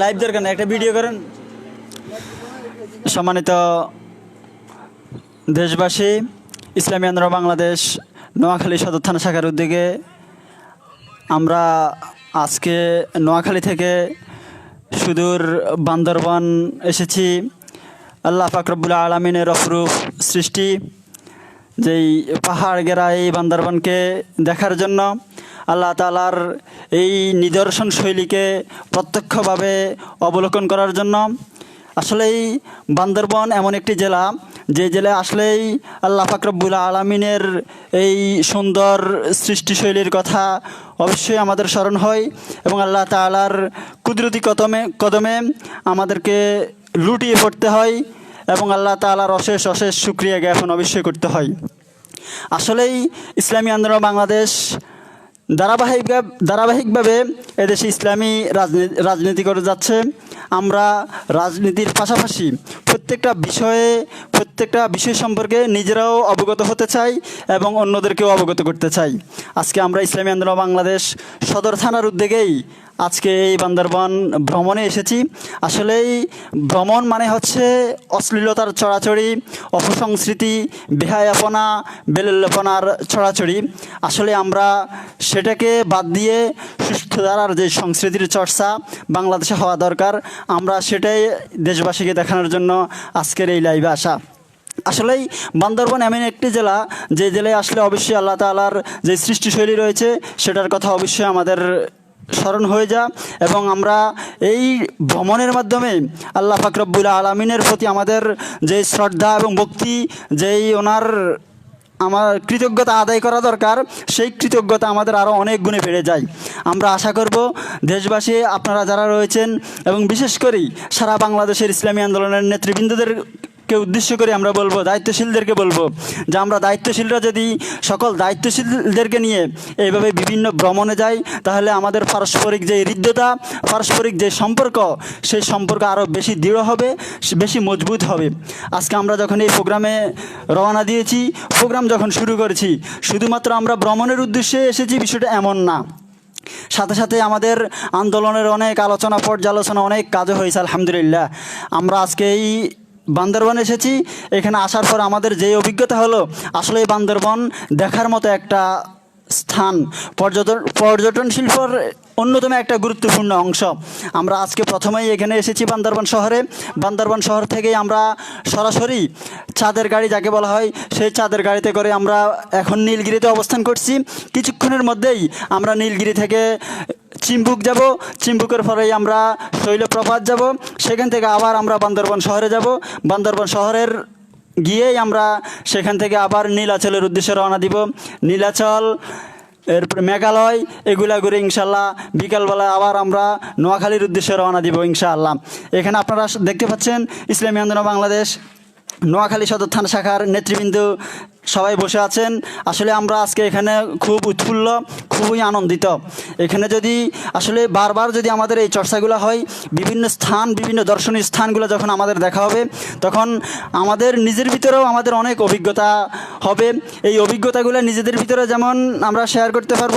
Live দরকার না একটা ভিডিও করেন। সম্মানিত দেশবাসী, ইসলামী আন্দোলন বাংলাদেশ, নোয়াখালী সদর থানা শাখার উদ্যোগে আমরা আজকে নোয়াখালী থেকে সুদূর বান্দরবান এসেছি। আল্লাহ ফাকরবুল আলমিনের অপরূপ সৃষ্টি, যেই পাহাড় গেরা এই বান্দরবানকে দেখার জন্য। আল্লাহ তালার এই নিদর্শন শৈলীকে প্রত্যক্ষভাবে অবলোকন করার জন্য আসলেই বান্দরবন এমন একটি জেলা, যে জেলায় আসলেই আল্লাহ ফাকরবুল আলমিনের এই সুন্দর সৃষ্টিশৈলীর কথা অবশ্যই আমাদের স্মরণ হয় এবং আল্লাহ তালার কুদরতি কদমে কদমে আমাদেরকে লুটিয়ে পড়তে হয় এবং আল্লাহ তালার অশেষ অশেষ সুক্রিয়া জ্ঞাপন অবশ্যই করতে হয়। আসলেই ইসলামী আন্দোলন বাংলাদেশ ধারাবাহিক ধারাবাহিকভাবে এদেশে ইসলামী রাজনীতি রাজনীতি করে যাচ্ছে। আমরা রাজনীতির পাশাপাশি প্রত্যেকটা বিষয়ে, প্রত্যেকটা বিষয় সম্পর্কে নিজেরাও অবগত হতে চাই এবং অন্যদেরকেও অবগত করতে চাই। আজকে আমরা ইসলামী আন্দোলন বাংলাদেশ সদর থানার উদ্যোগেই আজকে এই বান্দরবান ভ্রমণে এসেছি। আসলেই ভ্রমণ মানে হচ্ছে অশ্লীলতার চড়াচড়ি, অপসংস্কৃতি, বেহায়াপনা, বেলল্যপনার ছড়াছড়ি আসলে আমরা সেটাকে বাদ দিয়ে সুস্থ ধারার যে সংস্কৃতির চর্চা বাংলাদেশে হওয়া দরকার, আমরা সেটাই দেশবাসীকে দেখানোর জন্য আজকের এই লাইভে আসা। আসলেই বান্দরবন এমন একটি জেলা, যে জেলায় আসলে অবশ্যই আল্লাহ তালার যে সৃষ্টিশৈলী রয়েছে, সেটার কথা অবশ্যই আমাদের স্মরণ হয়ে যা এবং আমরা এই ভ্রমণের মাধ্যমে আল্লাহ ফাকরবুল আলমিনের প্রতি আমাদের যে শ্রদ্ধা এবং ভক্তি, যেই ওনার আমার কৃতজ্ঞতা আদায় করা দরকার, সেই কৃতজ্ঞতা আমাদের আরও অনেক গুণে বেড়ে যায়। আমরা আশা করব দেশবাসী, আপনারা যারা রয়েছেন এবং বিশেষ করে সারা বাংলাদেশের ইসলামী আন্দোলনের নেতৃবৃন্দদের কে উদ্দেশ্য করে আমরা বলব? দায়িত্বশীলদেরকে বলব যে আমরা দায়িত্বশীলরা যদি সকল দায়িত্বশীলদেরকে নিয়ে এইভাবে বিভিন্ন ভ্রমণে যাই, তাহলে আমাদের পারস্পরিক যে হৃদ্যতা, পারস্পরিক যে সম্পর্ক, সেই সম্পর্ক আরও বেশি দৃঢ় হবে, বেশি মজবুত হবে। আজকে আমরা যখন এই প্রোগ্রামে রওনা দিয়েছি, প্রোগ্রাম যখন শুরু করেছি, শুধুমাত্র আমরা ভ্রমণের উদ্দেশ্যে এসেছি, বিষয়টা এমন না। সাথে সাথে আমাদের আন্দোলনের অনেক আলোচনা, পর্যালোচনা, অনেক কাজও হয়েছে, আলহামদুলিল্লাহ। আমরা আজকে এই বান্দরবন এসেছি। এখানে আসার পর আমাদের যে অভিজ্ঞতা হলো, আসলে এই বান্দরবন দেখার মতো একটা স্থান, পর্যটন পর্যটন শিল্পর অন্যতম একটা গুরুত্বপূর্ণ অংশ। আমরা আজকে প্রথমেই এখানে এসেছি বান্দরবান শহরে। বান্দরবান শহর থেকেই আমরা সরাসরি চাঁদের গাড়ি যাকে বলা হয়, সেই চাঁদের গাড়িতে করে আমরা এখন নীলগিরিতে অবস্থান করছি। কিছুক্ষণের মধ্যেই আমরা নীলগিরি থেকে চিম্বুক যাব, চিম্বুকের পরেই আমরা শৈলপ্রপাত যাব, সেখান থেকে আবার আমরা বান্দরবন শহরে যাব। বান্দরবন শহরের গিয়েই আমরা সেখান থেকে আবার নীলাচলের উদ্দেশ্যে রওনা দিব। নীলাচল, এরপরে মেঘালয়, এগুলা ঘুরে ইনশাল্লাহ বিকালবেলা আবার আমরা নোয়াখালীর উদ্দেশ্যে রওনা দিব ইনশাআল্লাহ। এখানে আপনারা দেখতে পাচ্ছেন ইসলামী আন্দোলন বাংলাদেশ, নোয়াখালী সদর থানা শাখার নেতৃবৃন্দ সবাই বসে আছেন। আসলে আমরা আজকে এখানে খুব উৎফুল্ল, খুবই আনন্দিত। এখানে যদি, আসলে বারবার যদি আমাদের এই চর্চাগুলো হয়, বিভিন্ন স্থান, বিভিন্ন দর্শনীয় স্থানগুলো যখন আমাদের দেখা হবে, তখন আমাদের নিজের ভিতরেও আমাদের অনেক অভিজ্ঞতা হবে। এই অভিজ্ঞতাগুলো নিজেদের ভিতরে যেমন আমরা শেয়ার করতে পারব,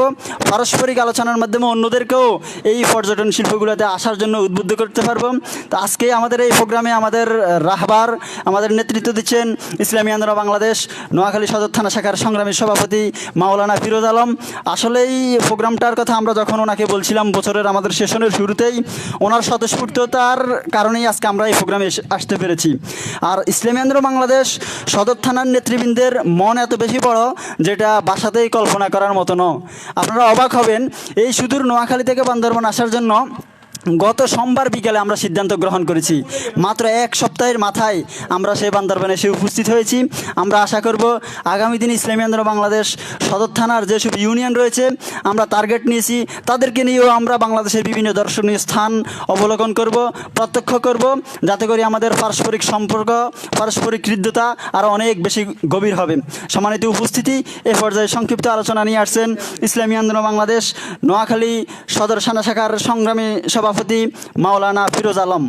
পারস্পরিক আলোচনার মাধ্যমে অন্যদেরকেও এই পর্যটন শিল্পগুলোতে আসার জন্য উদ্বুদ্ধ করতে পারব। তো আজকে আমাদের এই প্রোগ্রামে আমাদের রাহবার, আমাদের নেতৃত্ব দিচ্ছেন ইসলামী আন্দোলন বাংলাদেশ, নোয়াখালী সদর থানা শাখার সংগ্রামী সভাপতি মাওলানা ফিরোজ আলম। আসলেই প্রোগ্রামটার কথা আমরা যখন ওনাকে বলছিলাম বছরের আমাদের সেশনের শুরুতেই, ওনার স্বতঃস্ফূর্ততার কারণেই আজকে আমরা এই প্রোগ্রামে আসতে পেরেছি। আর ইসলামেন্দ্র বাংলাদেশ সদর থানার নেতৃবৃন্দের মন এত বেশি বড় যেটা বাসাতেই কল্পনা করার মতো ন আপনারা অবাক হবেন, এই সুদূর নোয়াখালী থেকে বান্দরবান আসার জন্য গত সোমবার বিকেলে আমরা সিদ্ধান্ত গ্রহণ করেছি। মাত্র এক সপ্তাহের মাথায় আমরা সেই বান্দরবানে এসে উপস্থিত হয়েছি। আমরা আশা করব আগামী দিন ইসলামী আন্দোলন বাংলাদেশ সদর থানার যেসব ইউনিয়ন রয়েছে, আমরা টার্গেট নিয়েছি। তাদেরকে নিয়েও আমরা বাংলাদেশের বিভিন্ন দর্শনীয় স্থান অবলোকন করব, প্রত্যক্ষ করব, যাতে করে আমাদের পারস্পরিক সম্পর্ক, পারস্পরিক হৃদ্যতা আরও অনেক বেশি গভীর হবে। সম্মানিত উপস্থিতি, এ পর্যায়ে সংক্ষিপ্ত আলোচনা নিয়ে আসছেন ইসলামী আন্দোলন বাংলাদেশ, নোয়াখালী সদর থানা শাখার সংগ্রামী সভাপতি মাওলানা ফিরোজ আলম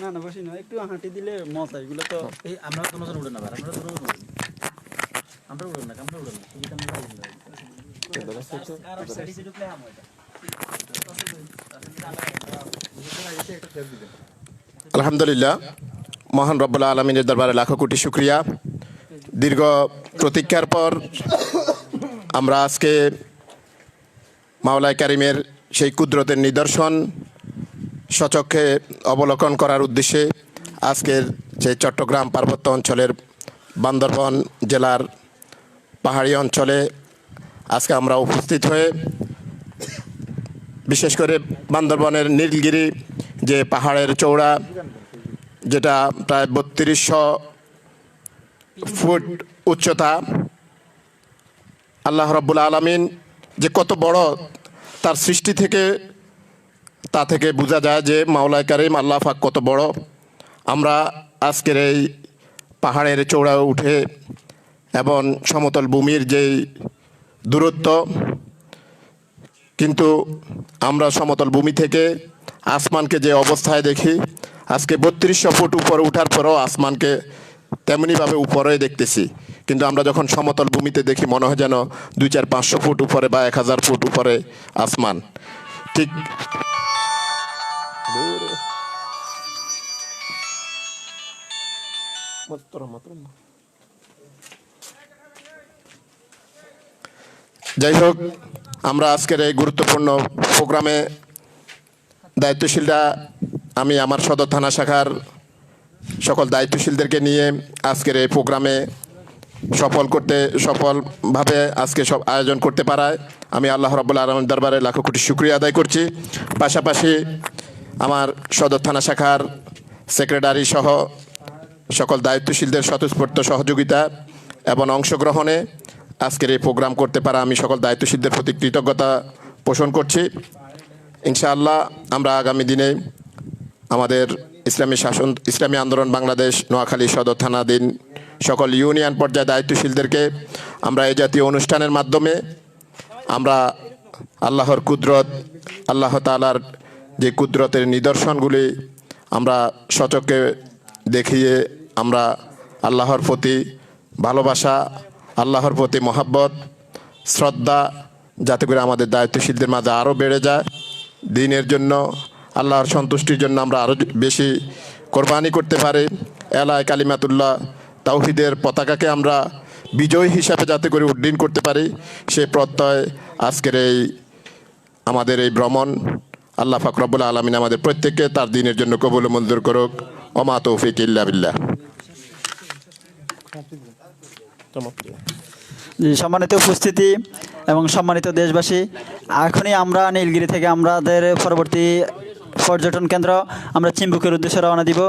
না না বসি না একটু হাঁটি দিলে মজা এগুলো তো এই আমরা তোমার উঠে না আমরা তো উঠে আমরা উঠে না আমরা উঠে না টিকিট আমরা আলহামদুলিল্লাহ মহান রব্বুল্লা আলমিনের দরবারে লাখো কোটি শুক্রিয়া। দীর্ঘ প্রতীক্ষার পর আমরা আজকে মাওলায় কারিমের সেই কুদরতের নিদর্শন সচক্ষে অবলোকন করার উদ্দেশ্যে আজকের যে চট্টগ্রাম পার্বত্য অঞ্চলের বান্দরবন জেলার পাহাড়ি অঞ্চলে আজকে আমরা উপস্থিত হয়ে বিশেষ করে বান্দরবনের নীলগিরি যে পাহাড়ের চৌড়া যেটা প্রায় বত্রিশশো ফুট উচ্চতা, আল্লাহ রব্বুল আলমিন যে কত বড় তার সৃষ্টি থেকে, তা থেকে বোঝা যায় যে মাওলায় কারিম আল্লাহ পাক কত বড়। আমরা আজকের এই পাহাড়ের চৌড়ায় উঠে এবং সমতল ভূমির যেই দূরত্ব, কিন্তু আমরা সমতল ভূমি থেকে আসমানকে যে অবস্থায় দেখি, আজকে বত্রিশশো ফুট উপরে উঠার পরেও আসমানকে তেমনিভাবে উপরে দেখতেছি। কিন্তু আমরা যখন সমতল ভূমিতে দেখি, মনে হয় যেন দুই চার পাঁচশো ফুট উপরে বা এক হাজার ফুট উপরে আসমান। ঠিক যাই হোক, আমরা আজকের এই গুরুত্বপূর্ণ প্রোগ্রামে দায়িত্বশীলরা, আমি আমার সদর থানা শাখার সকল দায়িত্বশীলদেরকে নিয়ে আজকের এই প্রোগ্রামে সফল করতে, সফলভাবে আজকে সব আয়োজন করতে পারায় আমি আল্লাহ রব্বুল আলমের দরবারে লাখো কোটি শুক্রিয়া আদায় করছি। পাশাপাশি আমার সদর থানা শাখার সেক্রেটারি সহ সকল দায়িত্বশীলদের স্বতঃস্ফূর্ত সহযোগিতা এবং অংশগ্রহণে আজকের এই প্রোগ্রাম করতে পারা আমি সকল দায়িত্বশীলদের প্রতি কৃতজ্ঞতা পোষণ করছি। ইনশাআল্লাহ আমরা আগামী দিনে আমাদের ইসলামী শাসন, ইসলামী আন্দোলন বাংলাদেশ, নোয়াখালী সদর থানাধীন সকল ইউনিয়ন পর্যায়ে দায়িত্বশীলদেরকে আমরা এই জাতীয় অনুষ্ঠানের মাধ্যমে আমরা আল্লাহর কুদরত, আল্লাহ তালার যে কুদরতের নিদর্শনগুলি আমরা সচককে দেখিয়ে আমরা আল্লাহর প্রতি ভালোবাসা, আল্লাহর প্রতি মহাব্বত, শ্রদ্ধা যাতে করে আমাদের দায়িত্বশীলদের মাঝে আরও বেড়ে যায়। দিনের জন্য আল্লাহর সন্তুষ্টির জন্য আমরা আরও বেশি কোরবানি করতে পারি। এলায় কালিমাতুল্লাহ তাওহিদের পতাকাকে আমরা বিজয় হিসাবে যাতে করে উড্ডীন করতে পারি, সে প্রত্যয় আজকের এই আমাদের এই ভ্রমণ। আল্লাহ ফাকরাবুল আলমিন আমাদের প্রত্যেককে তার দিনের জন্য কবুল মঞ্জুর করুক। অমা তৌফিক ইল্লা বিল্লাহ। সম্মানিত উপস্থিতি এবং সম্মানিত দেশবাসী, এখনই আমরা নীলগিরি থেকে আমাদের পরবর্তী পর্যটন কেন্দ্র, আমরা চিম্বুকের উদ্দেশ্যে রওনা দিব।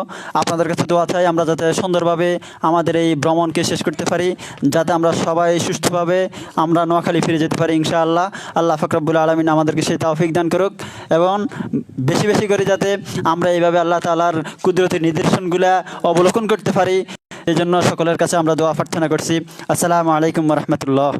আপনাদের কাছে দোয়া চাই আমরা যাতে সুন্দরভাবে আমাদের এই ভ্রমণকে শেষ করতে পারি, যাতে আমরা সবাই সুস্থভাবে আমরা নোয়াখালী ফিরে যেতে পারি, ইনশাআল্লাহ। আল্লাহ ফকরাবুল আলমিন আমাদেরকে সেই তৌফিক দান করুক এবং বেশি বেশি করে যাতে আমরা এইভাবে আল্লাহ তালার কুদরতের নিদর্শনগুলা অবলোকন করতে পারি। এই জন্য সকলের কাছে আমরা দোয়া প্রার্থনা করছি। আসসালামু আলাইকুম রহমতুল্লাহ।